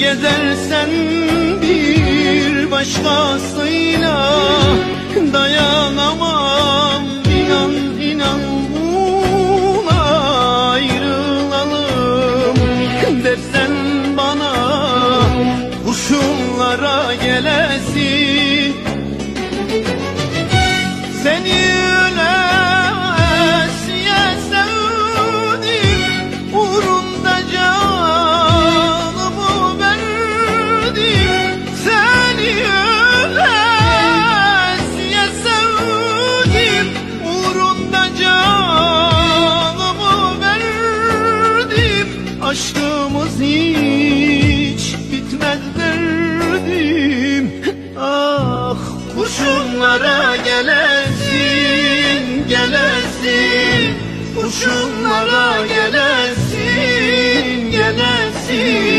Gezersen bir başkasıyla Dayanamam. İnan inan buna ayrılalım. Dersen bana kurşunlara gelesin Aşkımız hiç bitmez derdim. Ah kurşunlara gelesin gelesin. Kurşunlara gelesin gelesin